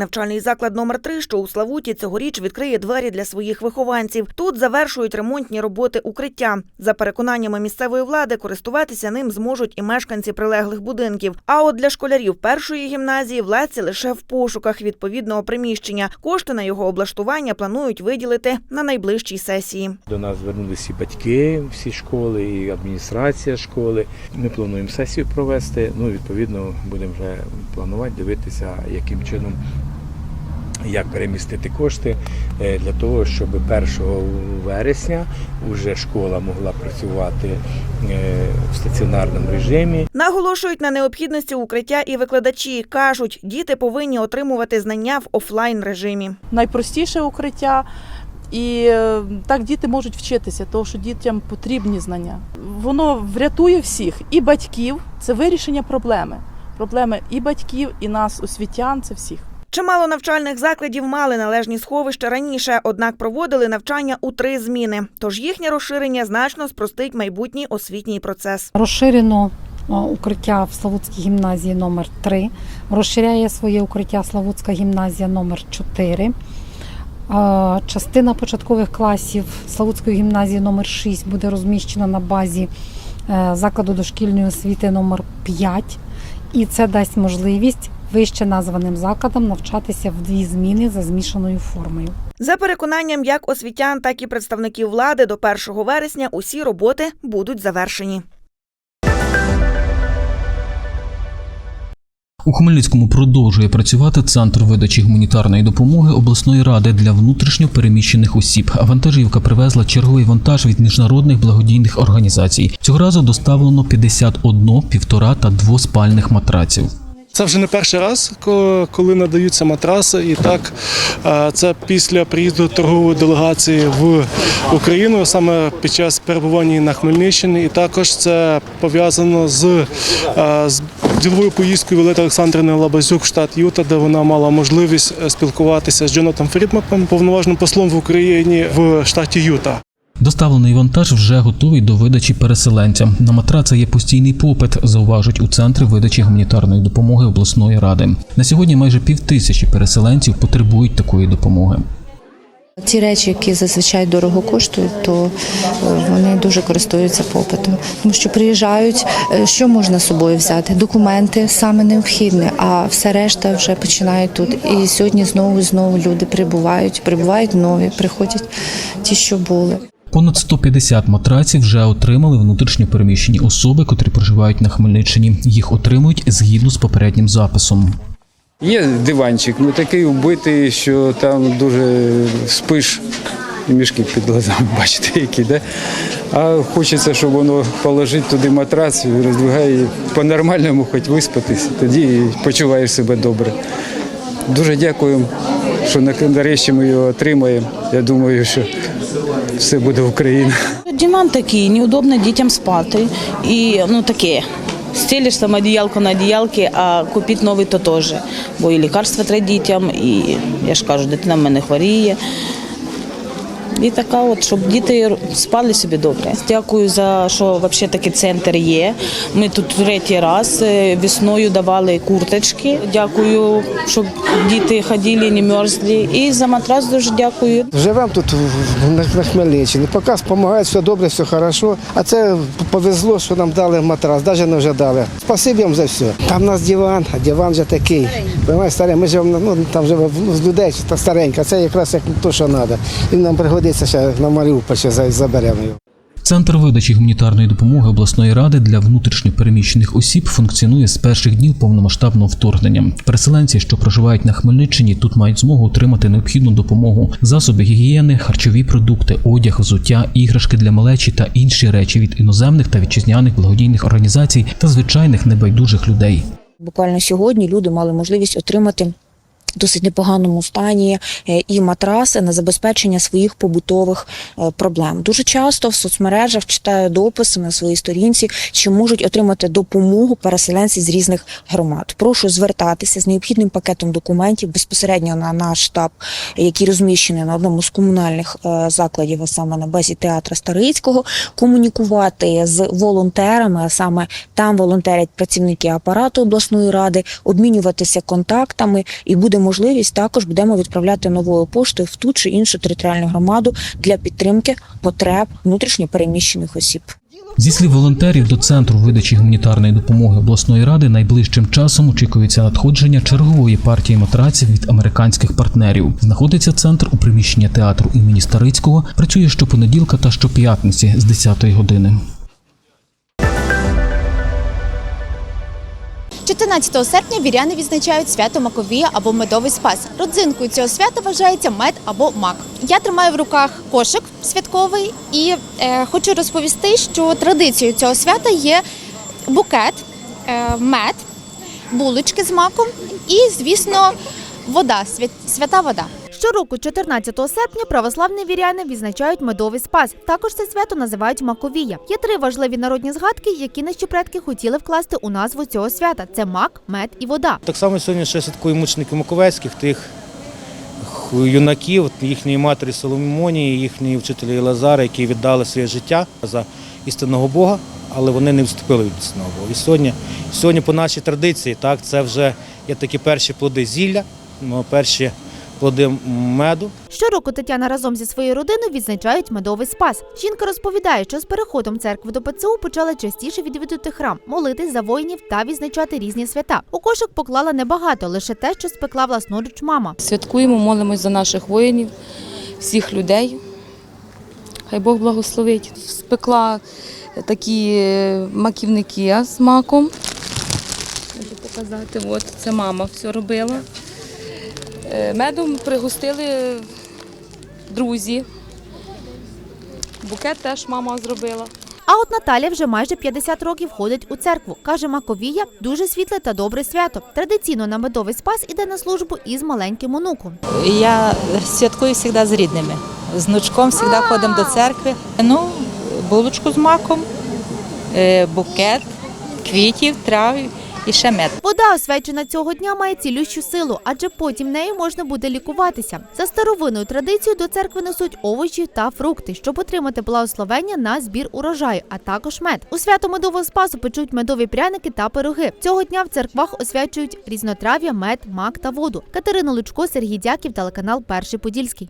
навчальний заклад номер 3 що у Славуті цьогоріч відкриє двері для своїх вихованців. Тут завершують ремонтні роботи укриття. За переконаннями місцевої влади, користуватися ним зможуть і мешканці прилеглих будинків. А от для школярів першої гімназії владці лише в пошуках відповідного приміщення. Кошти на його облаштування планують виділити на найближчій сесії. До нас звернулися і батьки всі школи, і адміністрація школи. Ми плануємо сесію провести. Ну, відповідно, будемо вже планувати, дивитися, яким чином. Як перемістити кошти е, для того, щоб 1 вересня вже школа могла працювати е, в стаціонарному режимі. Наголошують на необхідності укриття і викладачі. кажуть, діти повинні отримувати знання в офлайн режимі. найпростіше укриття. І е, так діти можуть вчитися, тому що дітям потрібні знання. Воно врятує всіх і батьків. Це вирішення проблеми. Проблеми і батьків, і нас, освітян, це всіх. Чимало навчальних закладів мали належні сховища раніше, однак проводили навчання у три зміни. Тож їхнє розширення значно спростить майбутній освітній процес. Розширено укриття в Славутській гімназії номер 3 розширяє своє укриття Славутська гімназія номер 4 Частина початкових класів Славутської гімназії номер 6 буде розміщена на базі е, закладу дошкільної освіти номер 5 і це дасть можливість вище названим закладам навчатися в дві зміни за змішаною формою. За переконанням як освітян, так і представників влади до 1 вересня усі роботи будуть завершені. У Хмельницькому продовжує працювати центр видачі гуманітарної допомоги обласної ради для внутрішньо переміщених осіб. Вантажівка привезла черговий вантаж від міжнародних благодійних організацій. Цього разу доставлено 51, півтора та двоспальних матраців. Це вже не перший раз, коли надаються матраси. І так, це після приїзду торгової делегації в Україну, саме під час перебування на Хмельниччині. І також це пов'язано з, з діловою поїздкою Валерії Олександрівни Лабазюк в штат Юта, де вона мала можливість е, спілкуватися з Джонатом Фрідмаком, повноважним послом в Україні в штаті Юта. Доставлений вантаж вже готовий до видачі переселенцям. На матраци є постійний попит, зауважують у центрі видачі гуманітарної допомоги обласної ради. На сьогодні майже півтисячі переселенців потребують такої допомоги. Ті речі, які зазвичай дорого коштують, то е, вони дуже користуються попитом. Тому що приїжджають, е, що можна з собою взяти? Документи саме необхідне, а все решта вже починають тут. І сьогодні знову і знову люди прибувають, прибувають нові, приходять ті, що були. Понад 150 матраців вже отримали внутрішньо переміщені особи, котрі проживають на Хмельниччині. Їх отримують згідно з попереднім записом. Є диванчик, ну такий вбитий, що там дуже спиш і мішки під глазами, бачите, які, да? А хочеться, щоб воно положити туди матрац, роздвигає по-нормальному хоч виспатись, тоді почуваєш себе добре. Дуже дякую, що нарешті ми його отримаємо. Я думаю, що все буде Україна. Діман такий, неудобно дітям спати. І ну таке. Стелиш там одіялко на одіялки, а купити новий то теж. Бо і лікарства треба дітям, і я ж кажу, дитина в мене хворіє. І така от, щоб діти спали собі добре. Дякую за що взагалі такий центр є. Ми тут третій раз е, весною давали курточки. Дякую, щоб діти ходили, не мерзли. І за матрас дуже дякую. Живемо тут на, Хмельниччині. Поки допомагають, все добре, все хорошо. А це повезло, що нам дали матрас, навіть не вже дали. Спасибі вам за все. Там у нас диван, а диван вже такий. Старий, ми живемо ну, там живе ну, людей, та старенька. Це якраз як то, що треба. Він нам пригодиться ще на Маріуполь, ще за- заберемо його. Центр видачі гуманітарної допомоги обласної ради для внутрішньо переміщених осіб функціонує з перших днів повномасштабного вторгнення. Переселенці, що проживають на Хмельниччині, тут мають змогу отримати необхідну допомогу: засоби гігієни, харчові продукти, одяг, взуття, іграшки для малечі та інші речі від іноземних та вітчизняних благодійних організацій та звичайних небайдужих людей. Буквально сьогодні люди мали можливість отримати. Досить непоганому стані е, і матраси на забезпечення своїх побутових е, проблем. Дуже часто в соцмережах читаю дописи на своїй сторінці, що можуть отримати допомогу переселенці з різних громад. Прошу звертатися з необхідним пакетом документів безпосередньо на наш штаб, який розміщений на одному з комунальних е, закладів, а саме на базі театра Старицького, комунікувати з волонтерами, а саме там волонтерять працівники апарату обласної ради, обмінюватися контактами і будемо можливість, також будемо відправляти новою поштою в ту чи іншу територіальну громаду для підтримки потреб внутрішньопереміщених осіб. Зі слів волонтерів, до центру видачі гуманітарної допомоги обласної ради найближчим часом очікується надходження чергової партії матраців від американських партнерів. Знаходиться центр у приміщенні театру імені Старицького. Працює щопонеділка та щоп'ятниці з 10-ї години. 14 серпня віряни відзначають свято Маковія або медовий спас. Родзинкою цього свята вважається мед або мак. Я тримаю в руках кошик святковий і е, хочу розповісти, що традицією цього свята є букет, е, мед, булочки з маком і, звісно, вода, свят- свята вода. Щороку, 14 серпня, православні віряни відзначають медовий спас. Також це свято називають Маковія. Є три важливі народні згадки, які наші предки хотіли вкласти у назву цього свята: це мак, мед і вода. Так само сьогодні ще святкуємо мучеників Маковецьких, тих юнаків, їхньої матері Соломонії, їхньої вчителі Лазара, які віддали своє життя за істинного Бога, але вони не вступили від істинного Бога. І сьогодні, сьогодні по нашій традиції, так, це вже є такі перші плоди зілля, ну, перші плоди меду. Щороку Тетяна разом зі своєю родиною відзначають медовий спас. Жінка розповідає, що з переходом церкви до ПЦУ почала частіше відвідувати храм, молитись за воїнів та відзначати різні свята. У кошик поклала небагато, лише те, що спекла власноруч мама. Святкуємо, молимось за наших воїнів, всіх людей. Хай Бог благословить. Спекла такі маківники з маком. Можу показати, от це мама все робила. Е, Медом пригостили друзі. Букет теж мама зробила. А от Наталя вже майже 50 років ходить у церкву. Каже, Маковія дуже світле та добре свято. Традиційно на медовий спас іде на службу із маленьким онуком. Я святкую завжди з рідними. З внучком завжди ходимо до церкви. Ну, булочку з маком, е, букет, квітів, трав і ще мед. Вода, освячена цього дня, має цілющу силу, адже потім нею можна буде лікуватися. За старовинною традицією до церкви несуть овочі та фрукти, щоб отримати благословення на збір урожаю, а також мед. У свято медового спасу печуть медові пряники та пироги. Цього дня в церквах освячують різнотрав'я, мед, мак та воду. Катерина Лучко, Сергій Дяків, телеканал Перший Подільський.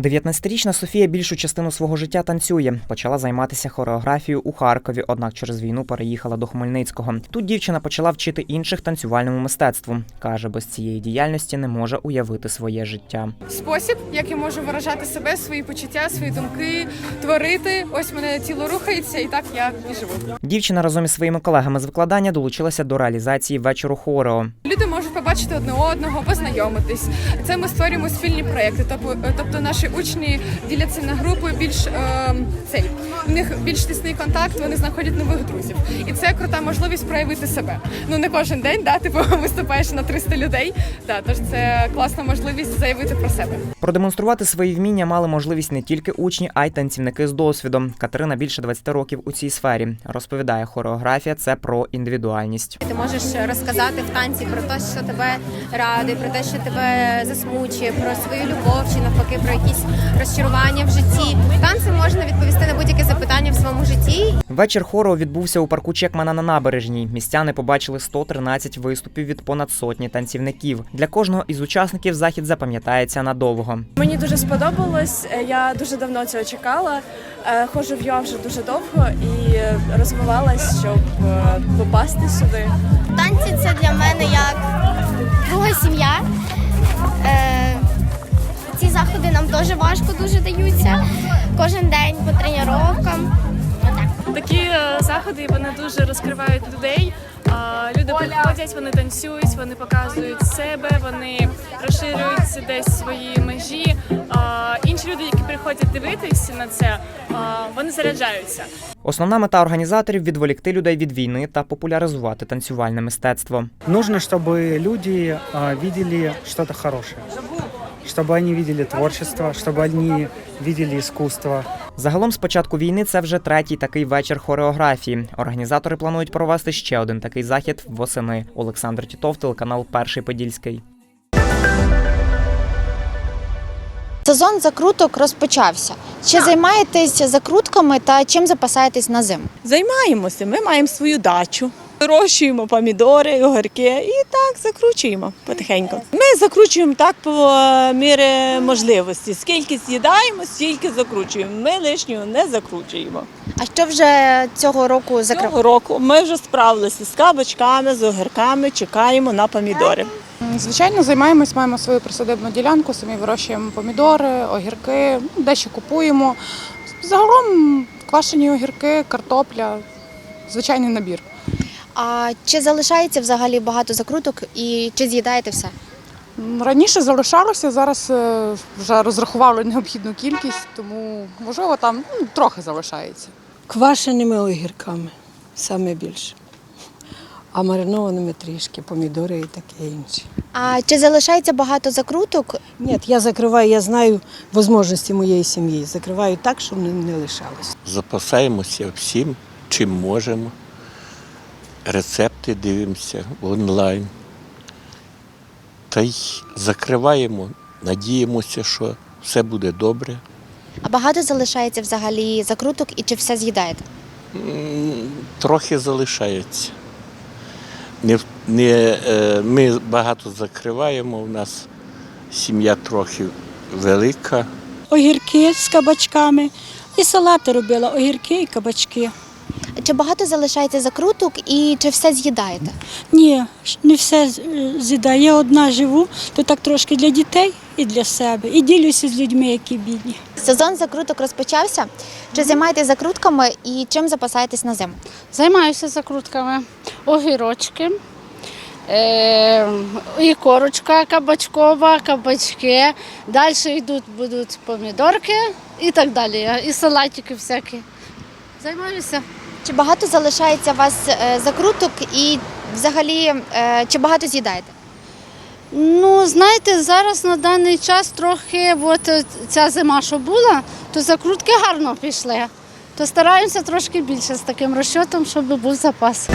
19-річна Софія більшу частину свого життя танцює. Почала займатися хореографією у Харкові, однак через війну переїхала до Хмельницького. Тут дівчина почала вчити інших танцювальному мистецтву. Каже, без цієї діяльності не може уявити своє життя. спосіб, як я можу виражати себе, свої почуття, свої думки, творити. Ось мене тіло рухається, і так я і живу. Дівчина разом із своїми колегами з викладання долучилася до реалізації вечору хорео. Люди можуть побачити одне одного, познайомитись. Це ми створюємо спільні проекти. Тобто, тобто наші учні діляться на групи більш е, цей. У них більш тісний контакт, вони знаходять нових друзів. І це крута можливість проявити себе. Ну не кожен день, да, типу виступаєш на 300 людей. Да, тож це класна можливість заявити про себе. Продемонструвати свої вміння мали можливість не тільки учні, а й танцівники з досвідом. Катерина більше 20 років у цій сфері. Розповідає, хореографія це про індивідуальність. Ти можеш розказати в танці про те, що тебе радить, про те, що тебе засмучує, про свою любов чи навпаки про якісь розчарування в житті. Танцем можна відповісти на будь-яке запитання в своєму житті. Вечір хору відбувся у парку Чекмана на набережній. Містяни побачили 113 виступів від понад сотні танцівників. Для кожного із учасників захід запам'ятається надовго. Мені дуже сподобалось. е, Я дуже давно цього чекала. Е, Ходжу в ЮА вже дуже довго і розвивалась, щоб е, попасти сюди. Танці це для мене як друга сім'я. Ці заходи нам дуже важко дуже даються. Кожен день по тренуванням. Такі е, заходи вони дуже розкривають людей. А, Люди приходять, вони танцюють, вони показують себе, вони розширюють десь свої межі. А, Інші люди, які приходять дивитися на це, а, вони заряджаються. Основна мета організаторів відволікти людей від війни та популяризувати танцювальне мистецтво. Нужно, чтобы люди а, видели что-то хорошее, чтобы они видели творчество, чтобы они видели искусство. Загалом з початку війни це вже третій такий вечір хореографії. Організатори планують провести ще один такий захід восени. Олександр Тітов, телеканал Перший Подільський. Сезон закруток розпочався. Чи займаєтесь закрутками та чим запасаєтесь на зиму? Займаємося. Ми маємо свою дачу. Вирощуємо помідори, огірки і так закручуємо потихеньку. Ми закручуємо так по мірі можливості. Скільки з'їдаємо, стільки закручуємо. Ми лишнього не закручуємо. А що вже цього року закрив? Цього року ми вже справилися з кабачками, з огірками, чекаємо на помідори. Звичайно, займаємось, маємо свою присадибну ділянку, самі вирощуємо помідори, огірки, ну, дещо купуємо. Загалом квашені огірки, картопля, звичайний набір. А чи залишається взагалі багато закруток і чи з'їдаєте все? Раніше залишалося, зараз е, вже розрахували необхідну кількість, тому можливо там ну, трохи залишається. Квашеними огірками саме більше. А маринованими трішки, помідори і таке інше. А чи залишається багато закруток? Ні, я закриваю, я знаю можливості моєї сім'ї. Закриваю так, щоб не, не лишалось. Запасаємося всім, чим можемо. Рецепти дивимося онлайн. Та й закриваємо, надіємося, що все буде добре. А багато залишається взагалі закруток і чи все з'їдаєте? Трохи залишається. Не, не, е, ми багато закриваємо, у нас сім'я трохи велика. огірки з кабачками. І салати робила, огірки і кабачки. Чи багато залишається закруток і чи все з'їдаєте? Ні, не все з'їдаю. Я одна живу, то так трошки для дітей і для себе. І ділюся з людьми, які бідні. Сезон закруток розпочався. Чи займаєтесь закрутками і чим запасаєтесь на зиму? Займаюся закрутками. Огірочки, е, і корочка кабачкова, кабачки. Далі йдуть будуть помідорки і так далі. І салатики всякі. Займаюся. Чи багато залишається у вас е, закруток і взагалі е, чи багато з'їдаєте? Ну, знаєте, зараз на даний час трохи, от е, ця зима, що була, то закрутки гарно пішли. То стараємося трошки більше з таким розчотом, щоб був запас.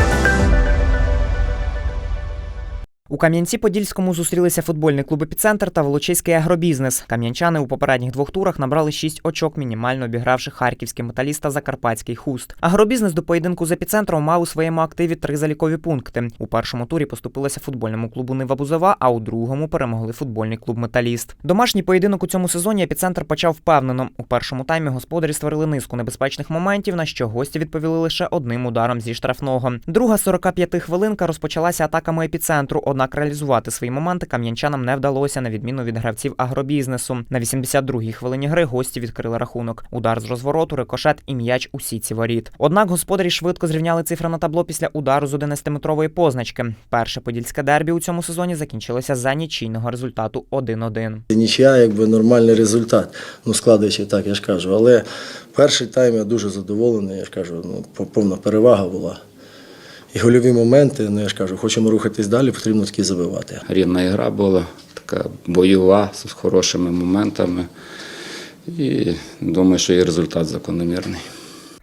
У Кам'янці-Подільському зустрілися футбольний клуб «Епіцентр» та Волочиський агробізнес. Кам'янчани у попередніх двох турах набрали 6 очок, мінімально обігравши харківський металіст та закарпатський хуст. Агробізнес до поєдинку з епіцентром мав у своєму активі три залікові пункти. У першому турі поступилися футбольному клубу Нива Бузова, а у другому перемогли футбольний клуб Металіст. Домашній поєдинок у цьому сезоні епіцентр почав впевнено. У першому таймі господарі створили низку небезпечних моментів, на що гості відповіли лише одним ударом зі штрафного. Друга 45 хвилинка розпочалася атаками епіцентру. Однак реалізувати свої моменти кам'янчанам не вдалося на відміну від гравців агробізнесу. На 82-й хвилині гри гості відкрили рахунок. Удар з розвороту, рикошет і м'яч у сітці воріт. Однак господарі швидко зрівняли цифри на табло після удару з 11-метрової позначки. Перше подільське дербі у цьому сезоні закінчилося за нічийного результату 1-1. Нічия, якби нормальний результат, ну складаючи так, я ж кажу. Але перший тайм я дуже задоволений, я ж кажу, ну, повна перевага була. І гольові моменти, ну я ж кажу, хочемо рухатись далі, потрібно такі забивати. Рівна гра була, така бойова, з хорошими моментами. І думаю, що і результат закономірний.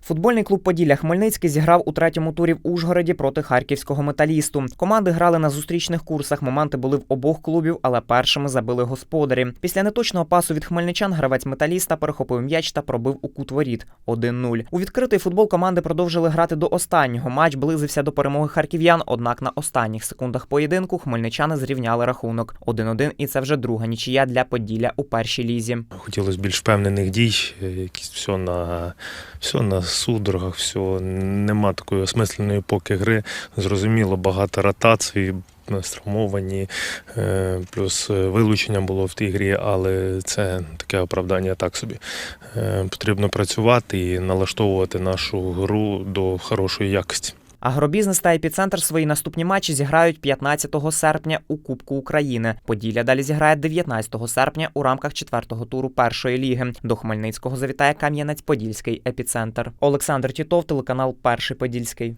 Футбольний клуб Поділля Хмельницький зіграв у третьому турі в Ужгороді проти харківського металісту. Команди грали на зустрічних курсах. Моменти були в обох клубів, але першими забили господарі. Після неточного пасу від хмельничан гравець металіста перехопив м'яч та пробив у кут воріт 1-0. У відкритий футбол команди продовжили грати до останнього. Матч близився до перемоги харків'ян. Однак на останніх секундах поєдинку хмельничани зрівняли рахунок 1-1, і це вже друга нічия для Поділля у першій лізі. Хотілося більш впевнених дій, е, якісь все на, все на судорогах, все, нема такої осмисленої поки гри. Зрозуміло, багато ротацій, стравмовані, е, плюс е, вилучення було в тій грі, але це таке оправдання так собі. Е, Потрібно працювати і налаштовувати нашу гру до хорошої якості. Агробізнес та епіцентр свої наступні матчі зіграють 15 серпня у Кубку України. Поділля далі зіграє 19 серпня у рамках четвертого туру першої ліги. До Хмельницького завітає Кам'янець-Подільський епіцентр. Олександр Тітов, телеканал Перший Подільський.